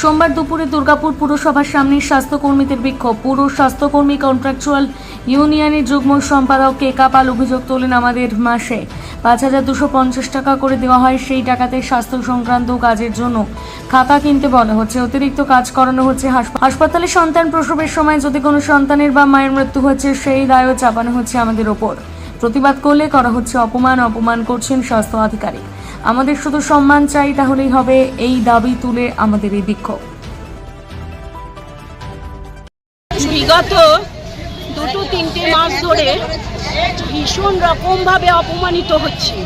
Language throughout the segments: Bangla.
সোমবার দুপুরে দুর্গাপুর পুরসভার সামনে স্বাস্থ্যকর্মীদের বিক্ষোভ। পুর স্বাস্থ্যকর্মী কন্ট্রাকচুয়াল ইউনিয়নের যুগ্ম সম্পাদক কে কাপাল অভিযোগ তোলেন আমাদের মাসে। পাঁচ হাজার দুশো পঞ্চাশ টাকা করে দেওয়া হয় সেই টাকাতে স্বাস্থ্য সংক্রান্ত কাজের জন্য। খাতা কিনতে বলা হচ্ছে, অতিরিক্ত কাজ করানো হচ্ছে। হাসপা- হাসপাতালে সন্তান প্রসবের সময় যদি কোনো সন্তানের বা মায়ের মৃত্যু হচ্ছে, সেই দায়ও চাপানো হচ্ছে আমাদের ওপর। প্রতিবাদ করলে করা হচ্ছে অপমান অপমান করছেন স্বাস্থ্য আধিকারিক। আমাদের শুধু সম্মান চাই তাহলেই হবে, এই দাবি তুলে আমাদের এই বিক্ষোভ। বিগত দুটো তিনটে মাস ধরে ভীষণ রকমভাবে অপমানিত হচ্ছে।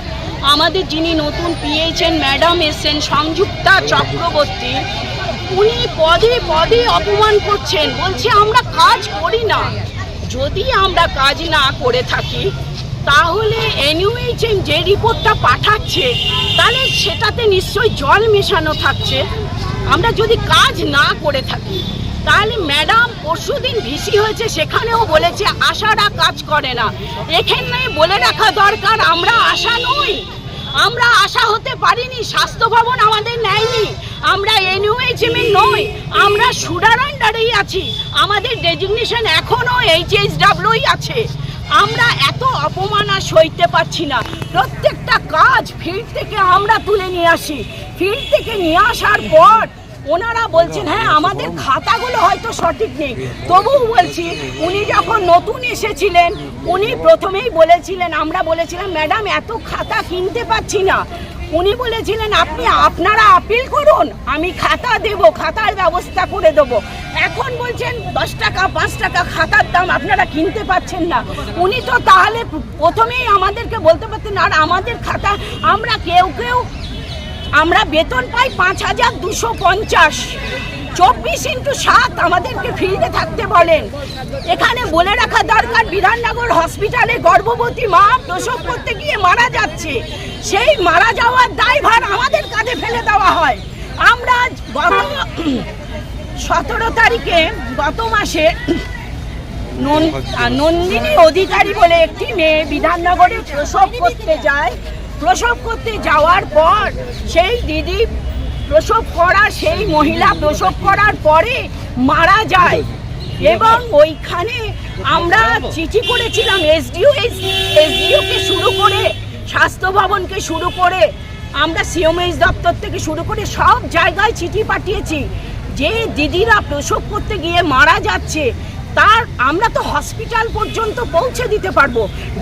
আমাদের যিনি নতুন পিএইচএন ম্যাডাম এসেছেন, সংযুক্তা চক্রবর্তী, উনি পদে পদে অপমান করছেন। বলছে, আমরা কাজ করি না। যদি আমরা কাজ না করে থাকি তাহলে এনইউএইচএম যে রিপোর্টটা পাঠাচ্ছে, তাহলে সেটাতে নিশ্চয়ই জল মেশানো থাকছে। আমরা যদি কাজ না করে থাকি, তাহলে ম্যাডাম পরশুদিন ভিসি হয়েছে, সেখানেও বলেছে আশারা কাজ করে না। এখানে বলে রাখা দরকার, আমরা আশা নই। আমরা আশা হতে পারিনি, স্বাস্থ্য ভবন আমাদের নেয়নি। আমরা এনইউএইচএম নই, আমরা সুডার আন্ডারেই আছি। আমাদের ডেজিগনেশন এখনও এইচএইচডাব্লিউই আছে। আমরা এত অপমানা সইতে পারছি না। প্রত্যেকটা কাজ ফিল্ড থেকে আমরা তুলে নিয়ে আসি। ফিল্ড থেকে নিয়ে আসার পর ওনারা বলছেন হ্যাঁ আমাদের খাতাগুলো হয়তো সঠিক নেই। তবুও বলছি, উনি যখন নতুন এসেছিলেন, উনি প্রথমেই বলেছিলেন, আমরা বলেছিলাম, ম্যাডাম, এত খাতা কিনতে পাচ্ছি না। উনি বলেছিলেন, আপনি, আপনারা আপিল করুন, আমি খাতা দেব, খাতার ব্যবস্থা করে দেবো। এখন বলছেন, দশ টাকা, পাঁচ টাকা খাতার দাম আপনারা কিনতে পাচ্ছেন না। উনি তো তাহলে প্রথমেই আমাদেরকে বলতে পারতেন, আর আমাদের খাতা আমরা কেউ কেউ আমরা বেতন পাই পাঁচ হাজার দুশো পঞ্চাশ। চব্বিশ ইন্টু সাত আমাদেরকে ফিল্ডে থাকতে বলেন। এখানে বলে রাখা দরকার, বিধাননগর হসপিটালে গর্ভবতী মা প্রসব করতে গিয়ে মারা যাচ্ছে। সেই মারা যাওয়ার দায়ভার আমাদের কাঁধে ফেলে দেওয়া হয়। আমরা গত সতেরো তারিখে গত মাসে নন- নন্দিনী অধিকারী বলে একটি মেয়ে বিধাননগরে প্রসব করতে যায়। প্রসব করতে যাওয়ার পর, সেই দিদি প্রসব করা, সেই মহিলা প্রসব করার পরে মারা যায়। এবং ওইখানে আমরা চিঠি করেছিলাম এসডিও, এসডিওকে শুরু করে, স্বাস্থ্য ভবনকে শুরু করে, আমরা সিওমএইচ দপ্তর থেকে শুরু করে সব জায়গায় চিঠি পাঠিয়েছি। যে দিদিরা প্রসব করতে গিয়ে মারা যাচ্ছে, তার আমরা তো হসপিটাল পর্যন্ত পৌঁছে দিতে পারব।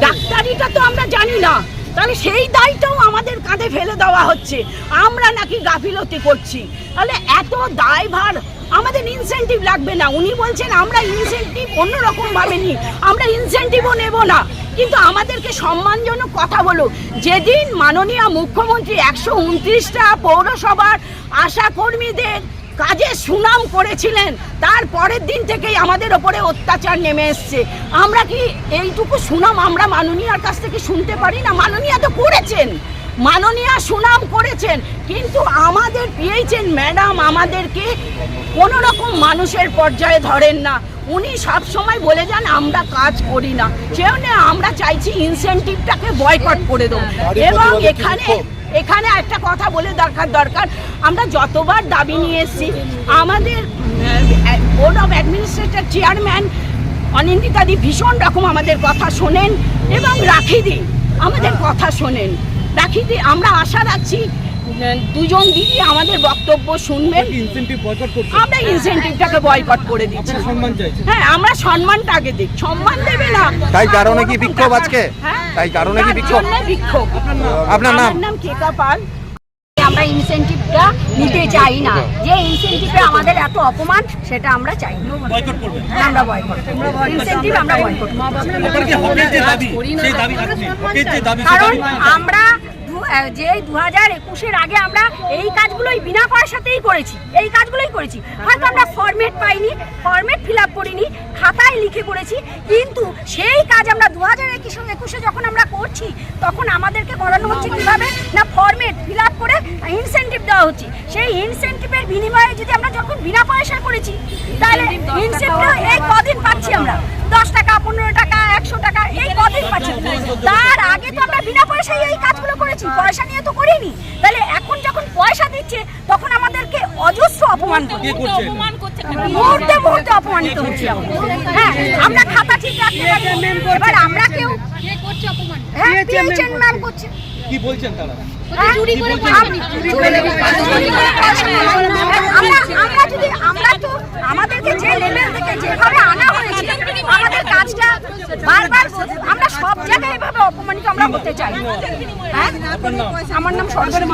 ডাক্তারিটা তো আমরা জানি না। তাহলে সেই দায়টাও আমাদের কাঁধে ফেলে দেওয়া হচ্ছে। আমরা নাকি গাফিলতি করছি। তাহলে এত দায়ভার, আমাদের ইনসেন্টিভ লাগবে না। উনি বলছেন, আমরা ইনসেন্টিভ অন্যরকম ভাবে নিই। আমরা ইনসেন্টিভও নেব না। কিন্তু আমাদেরকে সম্মানজনক কথা বলো যেদিন মাননীয় মুখ্যমন্ত্রী একশো উনত্রিশটা পৌরসভার আশা কর্মীদের কাজে সুনাম করেছিলেন। তার পরের দিন থেকেই আমাদের ওপরে অত্যাচার নেমে এসছে। আমরা কি এইটুকু সুনাম আমরা মাননীয়ার কাছ থেকে শুনতে পারি না? মাননীয়া তো করেছেন। মাননীয়া সুনাম করেছেন। কিন্তু আমাদের পিএইচএন ম্যাডাম আমাদেরকে কোনো রকম মানুষের পর্যায়ে ধরেন না। উনি সব সময় বলে যান আমরা কাজ করি না। সেজন্য আমরা চাইছি ইনসেন্টিভটাকে বয়কট করে দেবো। এবং এখানে এখানে একটা কথা বলে দরকার দরকার। আমরা যতবার দাবি নিয়ে এসেছি আমাদের বোর্ড অফ অ্যাডমিনিস্ট্রেটর চেয়ারম্যান অনিন্দিতাদি ভীষণ রকম আমাদের কথা শোনেন এবং রাখিদি আমাদের কথা শোনেন। রাখিদি আমরা আশা রাখছি দুজন দিদি আমাদের বক্তব্য শুনবেন। আমরা ইনসেন্টিভটাকে বয়কট করে দিচ্ছি। হ্যাঁ আমরা সম্মানটা আগে দিই সম্মান দেবে না। তাই কারণে কি বিক্ষোভ আজকে? হ্যাঁ তাই কারণে কি বিক্ষোভ? বিক্ষোভ। আপনার নাম? আমার নাম কেকা পাল। আমরা ইনসেন্টিভটা নিতে চাই না। যে ইনসেন্টিভে আমাদের এত অপমান সেটা আমরা চাই না। আমরা বয়কট ইনসেন্টিভ আমরা বয়কট আপনার কি হকের যে দাবি? সেই দাবি রাখবেন হকের যে দাবি সেই কারণ। আমরা যে দু হাজার একুশের আগে আমরা এই কাজগুলোই বিনা পয়সাতেই করেছি। এই কাজগুলোই করেছি। হয়তো আমরা ফরম্যাট পাইনি ফরম্যাট ফিল আপ করিনি, খাতায় লিখে করেছি, কিন্তু সেই কাজ আমরা দু হাজার একুশে যখন আমরা করছি, তখন আমাদেরকে করানো হচ্ছে কীভাবে? না ফরম্যাট ফিল আপ করে ইনসেন্টিভ দেওয়া হচ্ছে। সেই ইনসেন্টিভের বিনিময়ে যদি আমরা যখন বিনা পয়সা করেছি তাহলে ইনসেন্টিভ এই কদিন পাচ্ছি আমরা দশ টাকা পনেরো টাকা একশো টাকা এই কদিন পাচ্ছি তার আগে তো আমরা বিনা পয়সায় এই কাজগুলো করেছি পয়সা নিয়ে তো করিনি তাহলে এখন যখন পয়সা দিচ্ছে তখন আমাদেরকে অজস্র বিভৎস অপমান করছে? মুহূর্তে মুহূর্তে অপমানিত হচ্ছি হ্যাঁ আমরা খাতা ঠিক রাখতে পারি। এবার আমরা কেউ হ্যাঁ পেয়েছেন ম্যাম করছে? কি বলছেন তারা? হ্যাঁ? চুরি করে আমরা আমরা যদি আমরা তো আমাদেরকে যে লেভেল থেকে যেভাবে আনা হয়েছে আমাদের কাজটা বারবার আমরা সব জায়গায় এভাবে অপমানিত আমরা হতে চাই হ্যাঁ? আমার নাম সরকারি